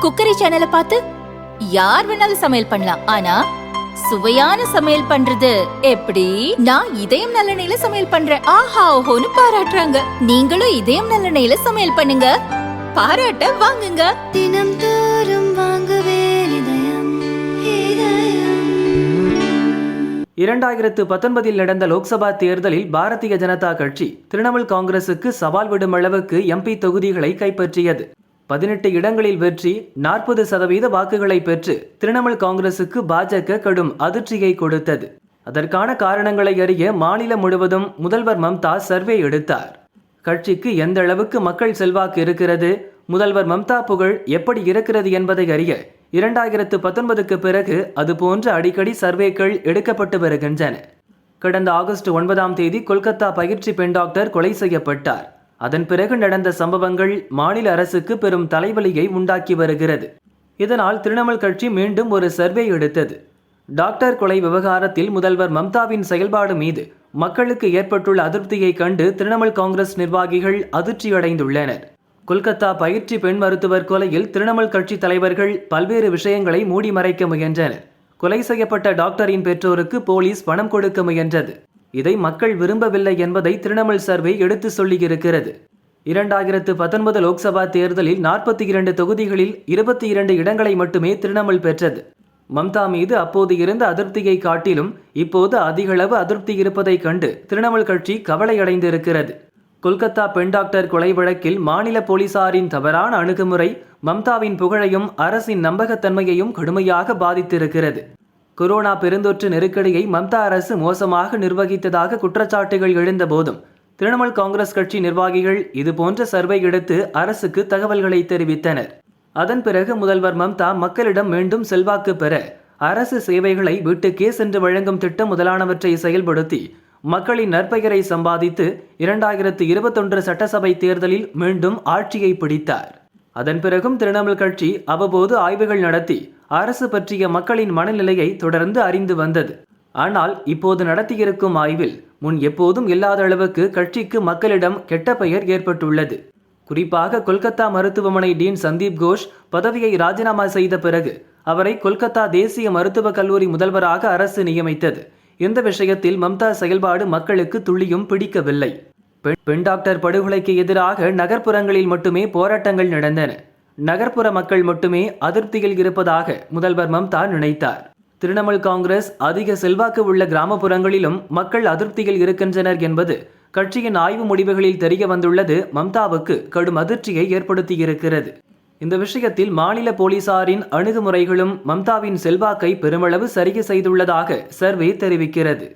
Cookery சேனலை பார்த்து யார் வேணாலும் சமையல் பண்ணலாம். ஆனா சுவையான சமையல் பண்றது எப்படி? நான் இதயம் நல்லெண்ணெயில சமையல் பண்றேன். ஆஹா ஓஹோன்னு பாராட்டுறாங்க. நீங்களும் இதயம் நல்லெண்ணெயில சமையல் பண்ணுங்க. பாராட்ட வாங்குங்க. தினம் தோறும் வாங்குவே இதயம் இதயம். இரண்டாயிரத்து பத்தொன்பதில் நடந்த லோக்சபா தேர்தலில் பாரதிய ஜனதா கட்சி திரிணாமுல் காங்கிரசுக்கு சவால் விடும் அளவுக்கு எம்பி தொகுதிகளை கைப்பற்றியது. பதினெட்டு இடங்களில் வெற்றி நாற்பது சதவீத வாக்குகளை பெற்று திரிணாமுல் காங்கிரசுக்கு பாஜக கடும் அதிர்ச்சியை கொடுத்தது. அதற்கான காரணங்களை அறிய மாநிலம் முழுவதும் முதல்வர் மம்தா சர்வே எடுத்தார். கட்சிக்கு எந்த அளவுக்கு மக்கள் செல்வாக்கு இருக்கிறது முதல்வர் மம்தா புகழ் எப்படி இருக்கிறது என்பதை அறிய இரண்டாயிரத்து பத்தொன்பதுக்கு பிறகு அதுபோன்ற அடிக்கடி சர்வேக்கள் எடுக்கப்பட்டு வருகின்றன. கடந்த ஆகஸ்ட் ஒன்பதாம் தேதி கொல்கத்தா பயிற்சி பெண் டாக்டர் கொலை செய்யப்பட்டார். அதன் பிறகு நடந்த சம்பவங்கள் மாநில அரசுக்கு பெரும் தலைவலியை உண்டாக்கி வருகிறது. இதனால் திரிணாமுல் கட்சி மீண்டும் ஒரு சர்வே எடுத்தது. டாக்டர் கொலை விவகாரத்தில் முதல்வர் மம்தாவின் செயல்பாடு மீது மக்களுக்கு ஏற்பட்டுள்ள அதிருப்தியை கண்டு திரிணாமுல் காங்கிரஸ் நிர்வாகிகள் அதிர்ச்சியடைந்துள்ளனர். கொல்கத்தா பயிற்சி பெண் மருத்துவர் கொலையில் திரிணாமுல் கட்சி தலைவர்கள் பல்வேறு விஷயங்களை மூடி மறைக்க முயன்றனர். கொலை செய்யப்பட்ட டாக்டரின் பெற்றோருக்கு போலீஸ் பணம் கொடுக்க முயன்றது. இதை மக்கள் விரும்பவில்லை என்பதை திரிணாமுல் சர்வே எடுத்து சொல்லியிருக்கிறது. இரண்டாயிரத்து பத்தொன்பது லோக்சபா தேர்தலில் நாற்பத்தி இரண்டு தொகுதிகளில் இருபத்தி இரண்டு இடங்களை மட்டுமே திரிணாமுல் பெற்றது. மம்தா மீது அப்போது இருந்த அதிருப்தியை காட்டிலும் இப்போது அதிகளவு அதிருப்தி இருப்பதைக் கண்டு திரிணாமுல் கட்சி கவலையடைந்திருக்கிறது. கொல்கத்தா பெண் டாக்டர் கொலை வழக்கில் மாநில போலீசாரின் தவறான அணுகுமுறை மம்தாவின் புகழையும் அரசின் நம்பகத்தன்மையையும் கடுமையாக பாதித்திருக்கிறது. கொரோனா பெருந்தொற்று நெருக்கடியை மம்தா அரசு மோசமாக நிர்வகித்ததாக குற்றச்சாட்டுகள் எழுந்த போதும் திரிணாமுல் காங்கிரஸ் கட்சி நிர்வாகிகள் இதுபோன்ற சர்வே எடுத்து அரசுக்கு தகவல்களை தெரிவித்தனர். அதன் பிறகு முதல்வர் மம்தா மக்களிடம் மீண்டும் செல்வாக்கு பெற அரசு சேவைகளை வீட்டுக்கே சென்று வழங்கும் திட்டம் முதலானவற்றை செயல்படுத்தி மக்களின் நற்பெயரை சம்பாதித்து இரண்டாயிரத்து இருபத்தொன்று சட்டசபை தேர்தலில் மீண்டும் ஆட்சியை பிடித்தார். அதன் பிறகும் திரிணாமுல் கட்சி அவ்வப்போது ஆய்வுகள் நடத்தி அரசு பற்றிய மக்களின் மனநிலையை தொடர்ந்து அறிந்து வந்தது. ஆனால் இப்போது நடத்தியிருக்கும் ஆய்வில் முன் எப்போதும் இல்லாத அளவுக்கு கட்சிக்கு மக்களிடம் கெட்ட பெயர் ஏற்பட்டுள்ளது. குறிப்பாக கொல்கத்தா மருத்துவமனை டீன் சந்தீப் கோஷ் பதவியை ராஜினாமா செய்த பிறகு அவரை கொல்கத்தா தேசிய மருத்துவக் கல்லூரி முதல்வராக அரசு நியமித்தது. இந்த விஷயத்தில் மம்தா செயல்பாடு மக்களுக்கு துளியும் பிடிக்கவில்லை. பெண் டாக்டர் படுகொலைக்கு எதிராக நகர்ப்புறங்களில் மட்டுமே போராட்டங்கள் நடந்தன. நகர்ப்புற மக்கள் மட்டுமே அதிருப்தியில் இருப்பதாக முதல்வர் மம்தா நினைத்தார். திரிணாமுல் காங்கிரஸ் அதிக செல்வாக்கு உள்ள கிராமப்புறங்களிலும் மக்கள் அதிருப்தியில் இருக்கின்றனர் என்பது கட்சியின் ஆய்வு முடிவுகளில் தெரிய வந்துள்ளது. மம்தாவுக்கு கடும் அதிர்ச்சியை ஏற்படுத்தியிருக்கிறது. இந்த விஷயத்தில் மாநில போலீசாரின் அணுகுமுறைகளும் மம்தாவின் செல்வாக்கை பெருமளவு சரிய செய்துள்ளதாக சர்வே தெரிவிக்கிறது.